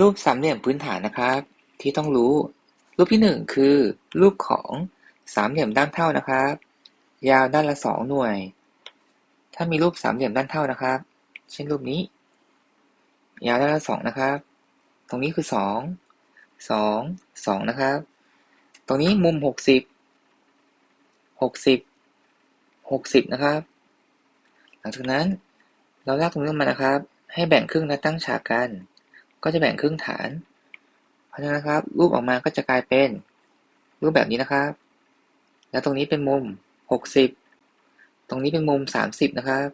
รูปสามเหลี่ยมพื้นฐานนะครับ ที่ต้องรู้ รูปที่หนึ่งคือ รูปของสามเหลี่ยมด้านเท่านะครับ ยาวด้านละสองหน่วย ถ้ามีรูปสามเหลี่ยมด้านเท่านะครับ เช่นรูปนี้ ยาวด้านละสองนะครับ ตรงนี้คือสองสองสองนะครับ ตรงนี้มุมหกสิบหกสิบหกสิบนะครับ หลังจากนั้นเราลากตรงนี้มานะครับ ให้แบ่งครึ่งและตั้งฉากกัน ก็จะแบ่งครึ่งฐาน เพราะฉะนั้นนะครับ รูปออกมาก็จะกลายเป็น รูปแบบนี้นะครับ แล้วตรงนี้เป็นมุมหกสิบตรงนี้เป็นมุมสามสิบนะครับ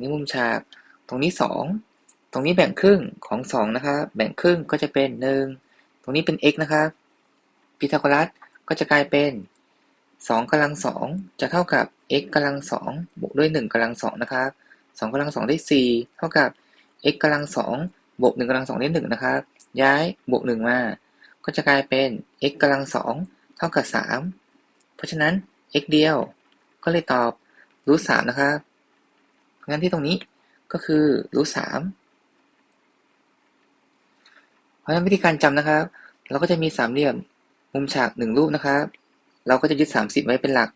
นี้มุมฉาก ตรงนี้สองตรงนี้แบ่งครึ่งของสองนะครับ แบ่งครึ่งก็จะเป็นหนึ่งตรงนี้เป็น x นะครับพีทาโกรัสก็จะกลายเป็นสองกำลังสองจะเท่ากับ x กำลังสองบวกด้วยหนึ่งกำลังสองนะครับสองกำลังสองได้สี่เท่ากับ x กำลังสอง บวกหนึ่งกำลังสองได้หนึ่งนะครับ ย้ายบวกหนึ่งมา ก็จะกลายเป็น x กำลังสองเท่ากับสามเพราะฉะนั้น x เดียว ก็เลยตอบรูทสามนะครับ งั้นที่ตรงนี้ก็คือรูทสามเพราะฉะนั้นวิธีการจำนะครับ เราก็จะมีสามเหลี่ยมมุมฉากหนึ่งรูปนะครับ เราก็จะยึดสามสิบไว้เป็นหลัก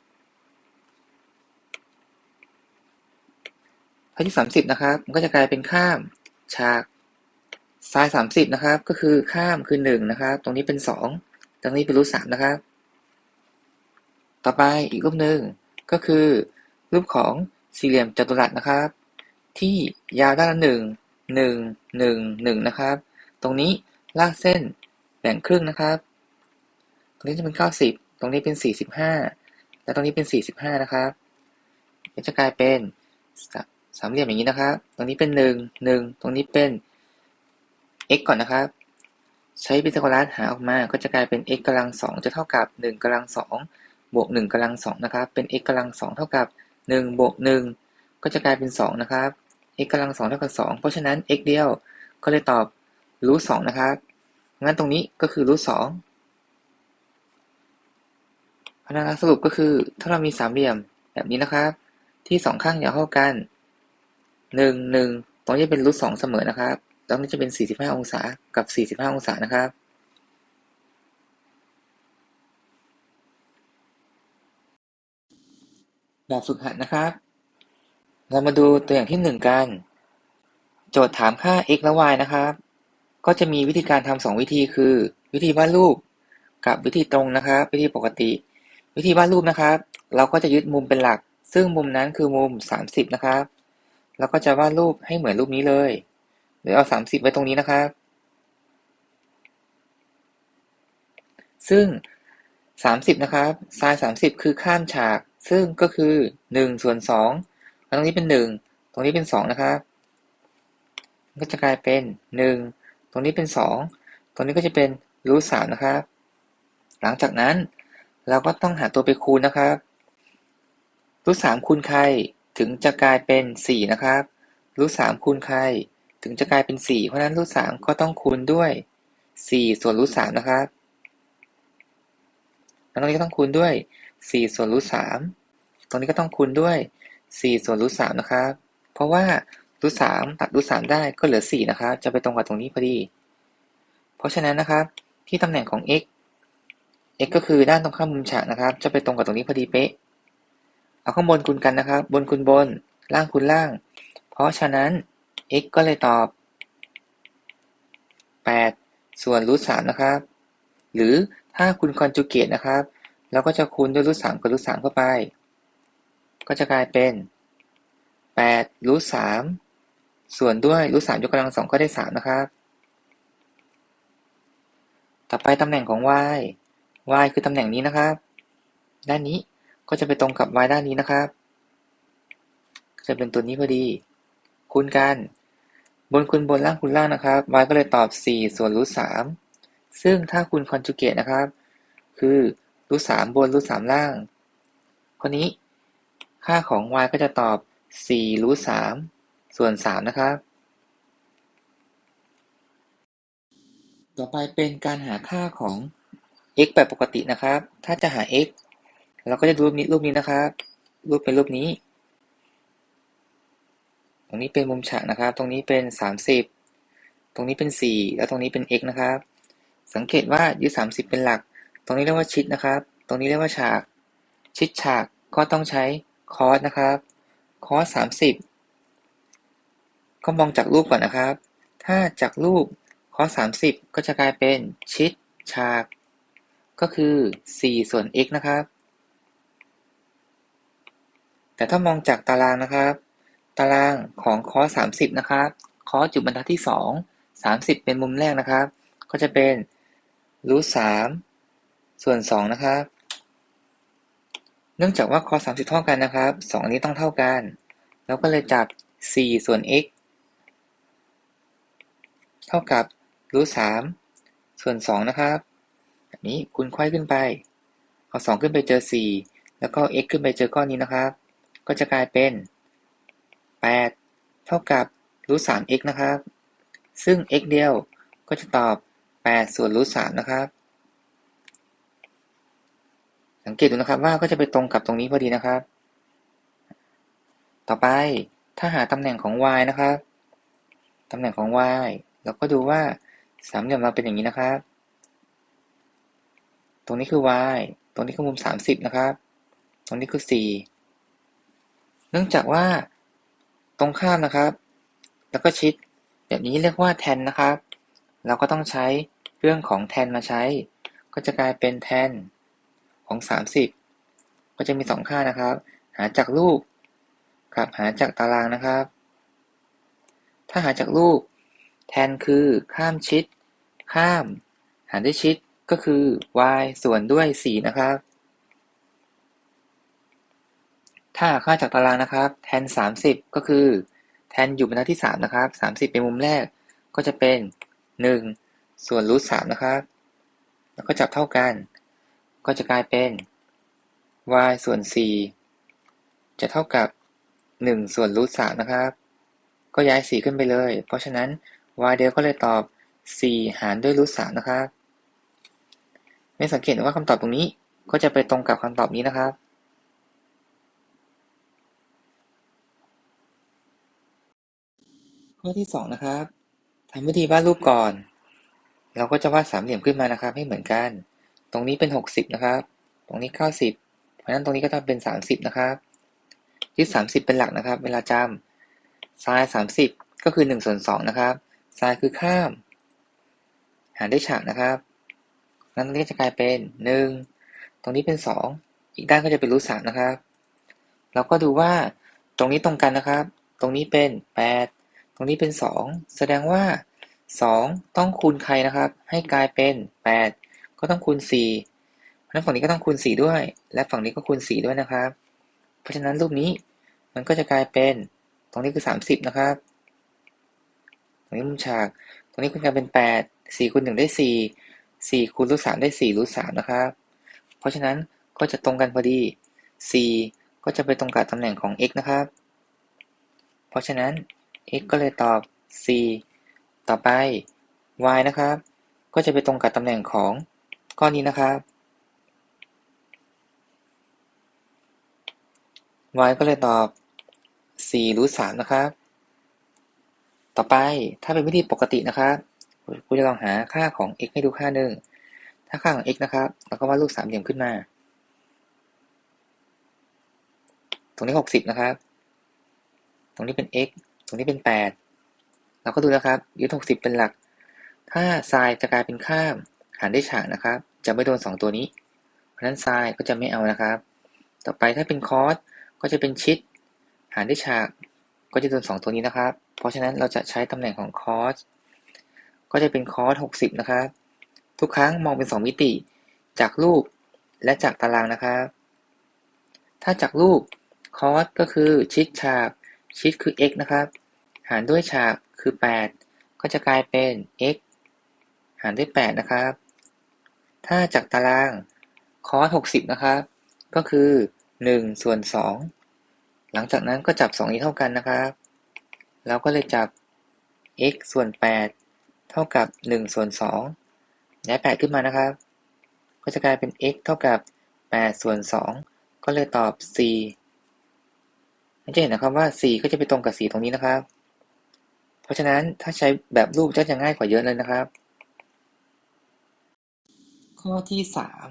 พอที่สามสิบนะครับ มันก็จะกลายเป็นข้าม ฉาก ซ้ายสามสิบนะครับ ก็คือข้ามคือหนึ่งนะครับ ตรงนี้เป็นสองตรงนี้เป็นรูทสามนะครับ ต่อไปอีกรูปหนึ่งก็คือ รูปของสี่เหลี่ยมจัตุรัสนะครับ ที่ยาวด้านละหนึ่งหนึ่งหนึ่งหนึ่งนะครับ ตรงนี้ลากเส้นแบ่งครึ่งนะครับ ตรงนี้จะเป็นเก้าสิบตรงนี้เป็นสี่สิบห้าและตรงนี้เป็นสี่สิบห้านะครับจะกลายเป็นสามเหลี่ยมอย่างนี้นะครับ ตรงนี้เป็นหนึ่งหนึ่งตรงนี้เป็น x ก่อนนะครับ ใช้พิทาโกรัสหาออกมาก็จะกลายเป็น x กำลังสองจะเท่ากับหนึ่งกำลังสองบวกหนึ่งกำลังสองนะครับ เป็น x กำลังสองเท่ากับหนึ่งบวกหนึ่งก็จะกลายเป็นสองนะครับ x กำลังสองเท่ากับสองเพราะฉะนั้น x เดียวก็เลยตอบรูทสองนะครับงั้นตรงนี้ก็คือรูทสองพนักงานสรุปก็คือถ้าเรามีสามเหลี่ยมแบบนี้นะครับ ที่สองข้างอย่าเท่ากันหนึ่งหนึ่งตรงนี้เป็นรูทสองเสมอนะครับ ตรงนี้จะเป็นสี่สิบห้าองศากับสี่สิบห้าองศานะครับ แบบฝึกหัดนะครับ เรามาดูตัวอย่างที่หนึ่งกัน โจทย์ถามค่า x และ y นะครับ ก็จะมีวิธีการทำสองวิธีคือ วิธีวาดรูป กับวิธีตรงนะครับ วิธีปกติ วิธีวาดรูปนะครับ เราก็จะยึดมุมเป็นหลัก ซึ่งมุมนั้นคือมุมสามสิบนะครับเราก็จะวาดรูปให้เหมือนรูปนี้เลย หรือเอาสามสิบไว้ตรงนี้นะครับ ซึ่งสามสิบนะครับซายสามสิบคือข้ามฉาก ซึ่งก็คือหนึ่งส่วนสองตรงนี้เป็นหนึ่งตรงนี้เป็นสองนะครับ ก็จะกลายเป็นหนึ่งตรงนี้เป็นสองตรงนี้ก็จะเป็นรูทสามนะครับ หลังจากนั้นเราก็ต้องหาตัวไปคูณนะครับรูทสามคูณใครถึงจะกลายเป็นสี่นะครับรูทสามคูณใคร ถึงจะกลายเป็นสี่ เพราะนั้นรูทสามก็ต้องคูณด้วยสี่ส่วนรูทสามนะครับแล้วตรงนี้ก็ต้องคูณด้วยสี่ส่วนรูทสามตรงนี้ก็ต้องคูณด้วยสี่ส่วนรูทสามนะครับ เพราะว่ารูทสามตัดรูทสามได้ก็เหลือสี่นะครับ จะไปตรงกับตรงนี้พอดี เพราะฉะนั้นนะครับ ที่ตำแหน่งของ x x ก็คือด้านตรงข้ามมุมฉากนะครับ จะไปตรงกับตรงนี้พอดีเป๊ะ เอาข้างบนคูณกันนะครับ บนคูณบน ล่างคูณล่าง เพราะฉะนั้น x ก็เลยตอบ 8 ส่วนรูทสามนะครับ หรือถ้าคูณคอนจูเกตนะครับ เราก็จะคูณด้วยรูทสามกับรูทสามเข้าไป ก็จะกลายเป็น8รูทสามส่วนด้วยรูทสามยกกำลังสองก็ได้สามนะครับ ต่อไปตำแหน่งของ y y คือตำแหน่งนี้นะครับ ด้านนี้ก็จะไปตรงกับ y ด้านนี้นะครับ จะเป็นตัวนี้พอดี คูณกัน บนคูณบนล่างคูณล่างนะครับ y ก็เลยตอบ 4 ส่วนรูท3ซึ่งถ้าคูณคอนจูเกตนะครับ คือรูท3บนรูท3ล่าง คนนี้ค่าของ y ก็จะตอบ4รูท3ส่วน3นะครับ ต่อไปเป็นการหาค่าของ x แบบปกตินะครับ ถ้าจะหา x เราก็จะดูรูปนี้รูปนี้นะครับ รูปเป็นรูปนี้ รงนี้เป็นมุมฉากนะครับ ตรงนี้เป็นสามสิบตรงนี้เป็น 4 แล้วตรงนี้เป็น x นะครับ สังเกตว่ายึด30 เป็นหลัก ตรงนี้เรียกว่าชิดนะครับ ตรงนี้เรียกว่าฉาก ชิดฉากก็ต้องใช้คอสนะครับ คอส30 ก็มองจากรูปก่อนนะครับ ถ้าจากรูปคอส30 ก็จะกลายเป็นชิดฉาก ก็คือ 4 ส่วน x นะครับ แต่ถ้ามองจากตารางนะครับ ตารางของคอส30 นะครับ คอสจุดบรรทัดที่ 2 30 เป็นมุมแรกนะครับ ก็จะเป็นรูท3ส่วน 2 นะครับ เนื่องจากว่าคอส30 เท่ากันนะครับ 2 นี้ต้องเท่ากัน แล้วก็เลยจับ 4 ส่วน x เท่ากับรูท3ส่วน 2 นะครับแบบนี้คูณค่อยขึ้นไป เอา 2 ขึ้นไปเจอ 4 แล้วก็ x ขึ้นไปเจอก้อนนี้นะครับ ก็จะกลายเป็น 8เท่ากับรูท 3x นะครับ ซึ่ง x เดียวก็จะตอบ8ส่วนรูท3นะครับ สังเกตดูนะครับว่าก็จะไปตรงกับตรงนี้พอดีนะครับ ต่อไปถ้าหาตำแหน่งของ y นะครับ ตำแหน่งของ y เราก็ดูว่าสามเหลี่ยมเราเป็นอย่างนี้นะครับ ตรงนี้คือ y ตรงนี้คือมุม 30 นะครับ ตรงนี้คือ 4 เนื่องจากว่า รงข้ามนะครับ แล้วก็ชิด แบบนี้เรียกว่าแทนนะครับ เราก็ต้องใช้เรื่องของแทนมาใช้ ก็จะกลายเป็นแทนของ 30 ก็จะมี 2 ค่านะครับ หาจากรูปกับหาจากตารางนะครับ ถ้าหาจากรูป แทนคือข้ามชิด ข้าม หารด้วยชิดก็คือ y ส่วนด้วย 4 นะครับ ถ้าค่าจากตารางนะครับ แทน 30 ก็คือ แทนอยู่บรรทัดที่ 3 นะครับ 30 เป็นมุมแรก ก็จะเป็น 1 ส่วนรูท3นะครับ แล้วก็จับเท่ากัน ก็จะกลายเป็น y ส่วน 4 จะเท่ากับ 1 ส่วนรูท3นะครับ ก็ย้าย 4 ขึ้นไปเลย เพราะฉะนั้น y เดียวก็เลยตอบ 4 หารด้วยรูท3นะครับ ไม่สังเกตว่าคำตอบตรงนี้ก็จะไปตรงกับคำตอบนี้นะครับ ข้อที่2นะครับทำวิธีวาดรูปก่อน เราก็จะวาดสามเหลี่ยมขึ้นมานะครับ ให้เหมือนกัน ตรงนี้เป็น60นะครับ ตรงนี้90เพราะฉะนั้นตรงนี้ก็ต้องเป็น30นะครับยึด30เป็นหลักนะครับ เวลาจำ sin 30ก็คือ1ส่วน2นะครับ sin คือข้าม หารด้วยฉากนะครับงั้นตรงนี้จะกลายเป็น1ตรงนี้เป็น2อีกด้านก็จะเป็นรูท3นะครับ เราก็ดูว่าตรงนี้ตรงกันนะครับ ตรงนี้เป็น8ต รงนี้เป็น 2 แสดงว่า 2 ต้องคูณใครนะครับ ให้กลายเป็น 8 ก็ต้องคูณ4เพราะฉะนั้นฝั่งนี้ก็ต้องคูณ 4 ด้วย และฝั่งนี้ก็คูณ 4 ด้วยนะครับ เพราะฉะนั้นรูปนี้มันก็จะกลายเป็น ตรงนี้คือ 30 นะครับ ตรงนี้มุมฉาก ตรงนี้คูณกันเป็น 8 4คูณ1ได้ 4 4คูณรูท3ได้4รูท3นะครับ เพราะฉะนั้นก็จะตรงกันพอดี 4 ก็จะไปตรงกับตำแหน่งของ x นะครับ เพราะฉะนั้น x ก็เลยตอบ4ต่อไป y นะครับ ก็จะไปตรงกับตำแหน่งของก้อนนี้นะครับ y ก็เลยตอบ4รูท3นะครับ ต่อไปถ้าเป็นวิธีปกตินะครับครูจะลองหาค่าของ x ให้ดูค่าหนึ่ง ถ้าค่าของ x นะครับ เราก็วาดรูปสามเหลี่ยมขึ้นมา ตรงนี้ 60 นะครับ ตรงนี้เป็น x รงนี้เป็น8เราก็ดูนะครับยึด60เป็นหลัก ถ้า sin จะกลายเป็นข้าม หารด้วยฉากนะครับ จะไม่โดน2ตัวนี้ เพราะฉะนั้น sin ก็จะไม่เอานะครับ ต่อไปถ้าเป็น cos ก็จะเป็นชิด หารด้วยฉากก็จะโดน2ตัวนี้นะครับ เพราะฉะนั้นเราจะใช้ตำแหน่งของ cos ก็จะเป็น cos 60นะครับ ทุกครั้งมองเป็น2มิติ จากรูปและจากตารางนะครับ ถ้าจากรูป cos ก็คือชิดฉากชิดคือ x นะครับารด้วยฉากคือ 8 ก็จะกลายเป็น x หารด้วย 8 นะครับ ถ้าจากตาราง cos 60 นะครับ ก็คือ 1 ส่วน 2 หลังจากนั้นก็จับ 2 นี้เท่ากันนะครับ เราก็เลยจับ x ส่วน 8 เท่ากับ 1 ส่วน2ย้าย8ขึ้นมานะครับ ก็จะกลายเป็น x เท่ากับ 8 ส่วน 2 ก็เลยตอบ4มันจะเห็นนะครับว่า 4 ก็จะไปตรงกับ 4 ตรงนี้นะครับ เพราะฉะนั้นถ้าใช้แบบรูปจะจะง่ายกว่าเยอะเลยนะครับ ข้อที่สาม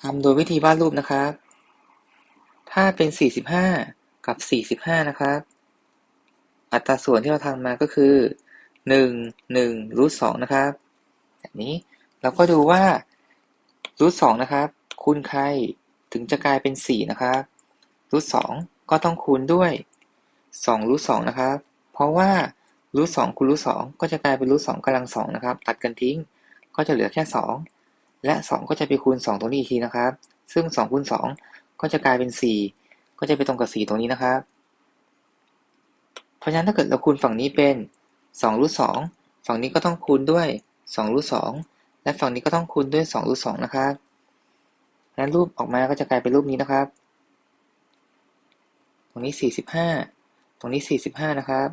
ทำโดยวิธีวาดรูปนะครับ ถ้าเป็นสี่สิบห้ากับสี่สิบห้านะครับ อัตราส่วนที่เราทำมาก็คือหนึ่งหนึ่งรูทสองนะครับแบบนี้เราก็ดูว่ารูทสองนะครับคูณใครถึงจะกลายเป็นสี่นะครับรูทสองก็ต้องคูณด้วยสองรูทสองนะครับ เพราะว่ารูทสองคูณรูทสองก็จะกลายเป็นรูทสองกำลังสองนะครับ ตัดกันทิ้งก็จะเหลือแค่สองและสองก็จะไปคูณสองตรงนี้อีกทีนะครับ ซึ่งสองคูณสองก็จะกลายเป็นสี่ก็จะไปตรงกับสี่ตรงนี้นะครับ เพราะฉะนั้นถ้าเกิดเราคูณฝั่งนี้เป็นสองรูทสองฝั่งนี้ก็ต้องคูณด้วยสองรูทสองและฝั่งนี้ก็ต้องคูณด้วยสองรูทสองนะครับนั้นรูปออกมาก็จะกลายเป็นรูปนี้นะครับ ตรงนี้สี่สิบห้าตรงนี้สี่สิบห้านะครับ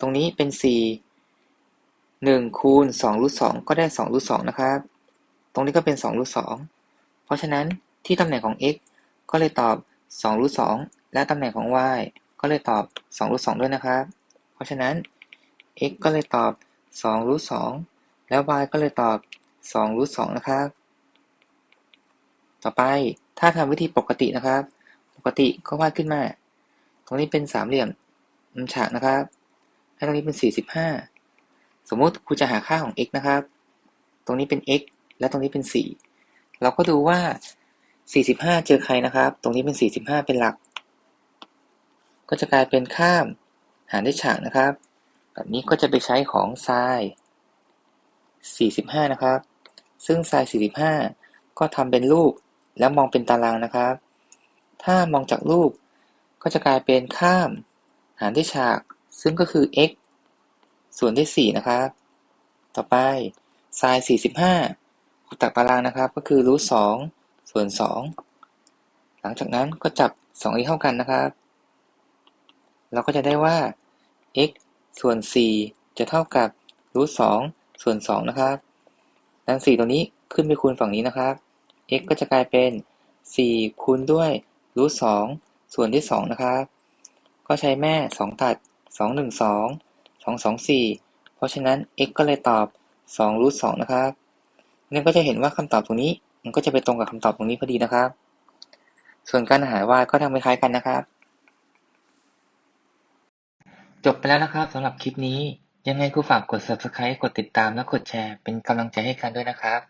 ตรงนี้เป็นสี่หนึ่งคูณสองรูทสองก็ได้สองรูทสองนะครับ ตรงนี้ก็เป็นสองรูทสองเพราะฉะนั้นที่ตำแหน่งของ x ก็เลยตอบสองรูทสองและตำแหน่งของ y ก็เลยตอบ2รูท2ด้วยนะครับ เพราะฉะนั้น x ก็เลยตอบ2รูท2แล้ว y ก็เลยตอบ2รูท2นะครับ ต่อไปถ้าทำวิธีปกตินะครับ ปกติก็วาดขึ้นมา ตรงนี้เป็นสามเหลี่ยมมุมฉากนะครับ และตรงนี้เป็น 45 สมมติครูจะหาค่าของ x นะครับ ตรงนี้เป็น x และตรงนี้เป็น 4 เราก็ดูว่า 45 เจอใครนะครับ ตรงนี้เป็น 45 เป็นหลัก ก็จะกลายเป็นข้ามหารด้วยฉากนะครับ แบบนี้ก็จะไปใช้ของไซน์45 นะครับ ซึ่งไซน์45 ก็ทำเป็นรูปแล้วมองเป็นตารางนะครับ ถ้ามองจากรูปก็จะกลายเป็นข้าม หารด้วยฉาก ซึ่งก็คือ x ส่วนด้วย 4 นะครับ ต่อไปไซน์45คูณจากตารางนะครับ ก็คือรูท2ส่วน 2 หลังจากนั้นก็จับ2นี้เท่ากันนะครับ เราก็จะได้ว่า x ส่วน 4 จะเท่ากับรูท2ส่วน 2 นะครับดัง4ตรงนี้ขึ้นไปคูณฝั่งนี้นะครับ x ก็จะกลายเป็น 4 คูณด้วยรูท2ส่วนที่ 2 นะครับ ก็ใช้แม่ 2 ตัด 2 1 2 2 2 4เพราะฉะนั้น x ก็เลยตอบ2รูท2นะครับนั่นก็จะเห็นว่าคำตอบตรงนี้ มันก็จะไปตรงกับคำตอบตรงนี้พอดีนะครับ ส่วนการหา y ก็ทำคล้ายกันนะครับ จบไปแล้วนะครับสำหรับคลิปนี้ ยังไงก็ฝากกด subscribe กดติดตามและกดแชร์ เป็นกำลังใจให้กันด้วยนะครับ